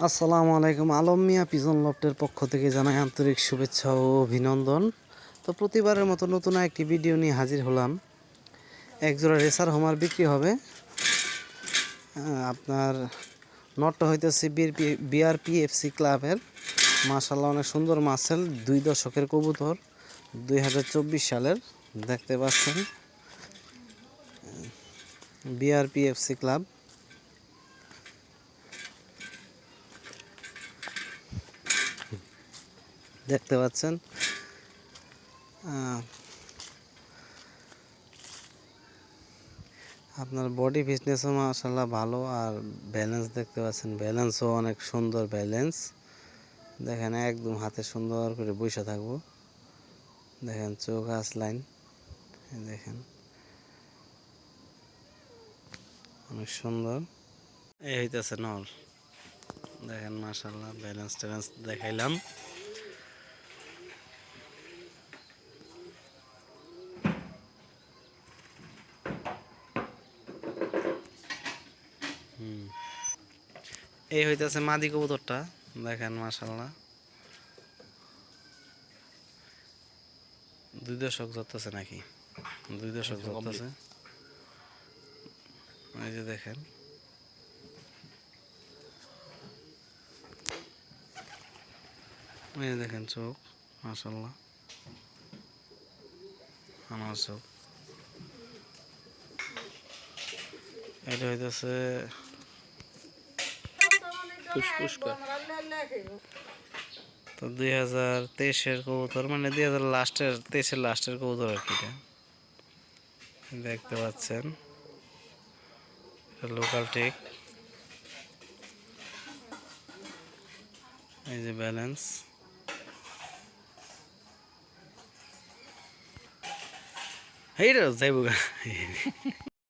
আসসালামু আলাইকুম। আলম মিয়া পিজন লফটের পক্ষ থেকে জানাই আন্তরিক শুভেচ্ছা ও অভিনন্দন। তো প্রতিবারের মতো নতুন একটি ভিডিও নিয়ে হাজির হলাম। একজোড়া রেসার হোমার বিক্রি হবে। আপনার নটটা হইতেছে বিআরপি এফসি ক্লাবের। মাশাল্লাহ অনেক সুন্দর মাসেল দুই দশকের কবুতর, দুই হাজার চব্বিশ সালের, দেখতে পাচ্ছেন। BRP FC club. দেখতে পাচ্ছেন। আপনার বডি ফিটনেসও মাসাল্লাহ ভালো আর ব্যালেন্স দেখতে পাচ্ছেন। ব্যালেন্সও অনেক সুন্দর ব্যালেন্স দেখেন, একদম হাতে সুন্দর করে বসে থাকব। দেখেন, চোখ আস লাইন দেখেন, অনেক সুন্দর। এই হইতেছে নর দেখেন মাসাল্লাহ ব্যালেন্স ট্যালেন্স দেখাইলাম। এই হইতেছে মাদি কবুতরটা। দেখেন মাশাল্লাহ দুই দশক ধরতেছে নাকি? দুই দশক ধরতেছে এই যে দেখেন। এই দেখেন চোখ মাশাল্লাহ আমার চোখ। এটা হইতেছে তো দুই হাজার তেইশের কবুতর মানে দুই হাজার লাস্টের, তেইশের লাস্টের কবুতর আর কি দেখতে পাচ্ছেন। লোকাল টেক এই যে ব্যালেন্স রে যাইব